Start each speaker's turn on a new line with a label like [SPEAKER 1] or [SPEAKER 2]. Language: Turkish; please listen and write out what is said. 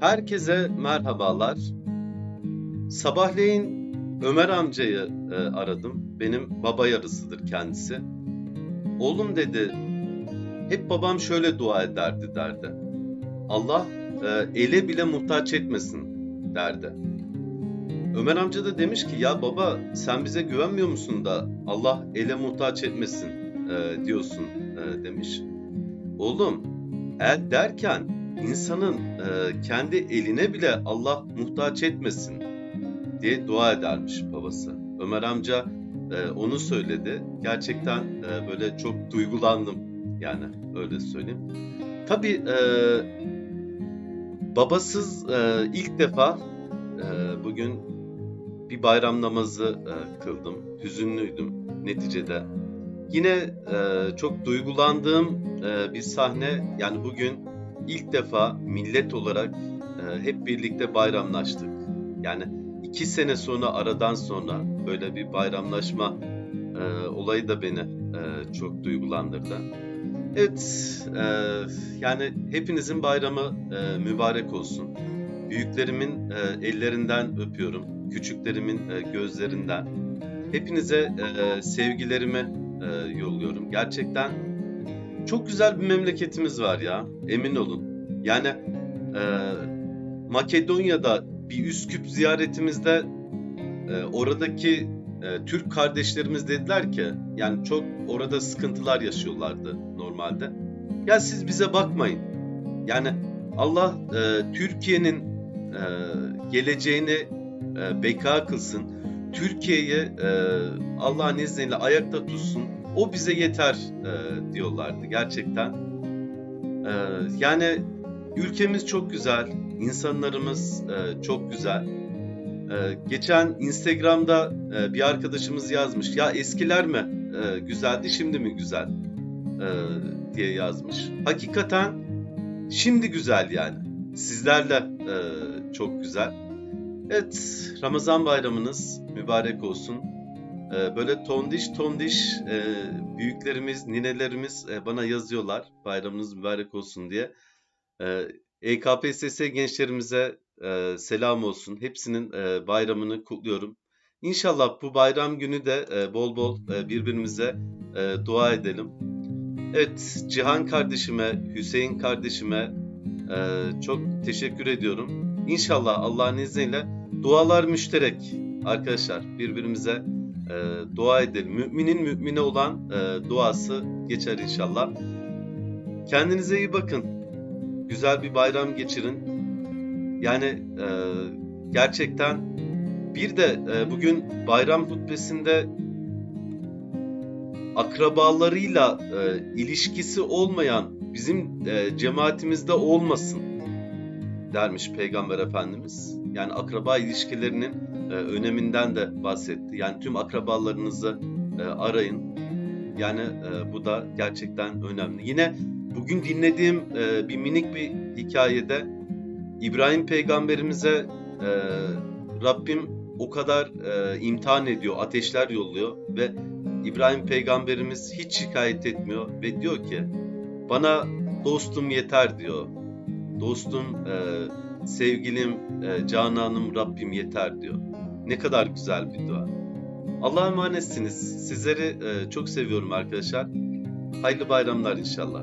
[SPEAKER 1] Herkese merhabalar. Sabahleyin Ömer amcayı e, aradım. Benim baba yarısıdır kendisi. Oğlum dedi, hep babam şöyle dua ederdi derdi. Allah e, ele bile muhtaç etmesin derdi. Ömer amca da demiş ki ya baba sen bize güvenmiyor musun da Allah ele muhtaç etmesin e, diyorsun e, demiş. Oğlum el derken insanın e, kendi eline bile Allah muhtaç etmesin diye dua edermiş babası. Ömer amca e, onu söyledi. Gerçekten e, böyle çok duygulandım yani öyle söyleyeyim. Tabii e, babasız e, ilk defa e, bugün bir bayram namazı e, kıldım. Hüzünlüydüm neticede. Yine e, çok duygulandığım e, bir sahne yani bugün ilk defa millet olarak e, hep birlikte bayramlaştık. Yani iki sene sonra aradan sonra böyle bir bayramlaşma e, olayı da beni e, çok duygulandırdı. Evet, e, yani hepinizin bayramı e, mübarek olsun. Büyüklerimin e, ellerinden öpüyorum, küçüklerimin e, gözlerinden. Hepinize e, sevgilerimi e, yolluyorum. Gerçekten çok güzel bir memleketimiz var ya, emin olun. Yani e, Makedonya'da bir Üsküp ziyaretimizde e, oradaki e, Türk kardeşlerimiz dediler ki, yani çok orada sıkıntılar yaşıyorlardı normalde. Ya siz bize bakmayın. Yani Allah e, Türkiye'nin e, geleceğini e, beka kılsın. Türkiye'yi e, Allah'ın izniyle ayakta tutsun. O bize yeter e, diyorlardı gerçekten. E, yani ülkemiz çok güzel, insanlarımız e, çok güzel. E, geçen Instagram'da e, bir arkadaşımız yazmış. Ya eskiler mi e, güzeldi, şimdi mi güzel e, diye yazmış. Hakikaten şimdi güzel yani. Sizlerle e, çok güzel. Evet, Ramazan bayramınız mübarek olsun. Ee, böyle tondiş tondiş e, büyüklerimiz, ninelerimiz e, bana yazıyorlar bayramınız mübarek olsun diye. Ee, EKPSS gençlerimize e, selam olsun. Hepsinin bayramını kutluyorum. İnşallah bu bayram günü de bol bol birbirimize dua edelim. Evet, Cihan kardeşime, Hüseyin kardeşime çok teşekkür ediyorum. İnşallah Allah'ın izniyle dualar müşterek arkadaşlar birbirimize e, dua edelim. Müminin mümine olan e, duası geçer inşallah. Kendinize iyi bakın. Güzel bir bayram geçirin. Yani e, gerçekten bir de e, bugün bayram hutbesinde akrabalarıyla e, ilişkisi olmayan bizim e, cemaatimizde olmasın dermiş Peygamber Efendimiz. Yani akraba ilişkilerinin e, öneminden de bahsetti. Yani tüm akrabalarınızı e, arayın. Yani e, bu da gerçekten önemli. Yine bugün dinlediğim e, bir minik bir hikayede İbrahim peygamberimize e, Rabbim o kadar e, imtihan ediyor, ateşler yolluyor ve İbrahim peygamberimiz hiç şikayet etmiyor ve diyor ki bana dostum yeter diyor. Dostum, e, sevgilim, e, cananım Rabbim yeter diyor. Ne kadar güzel bir dua. Allah'a emanetsiniz. Sizleri e, çok seviyorum arkadaşlar. Hayırlı bayramlar inşallah.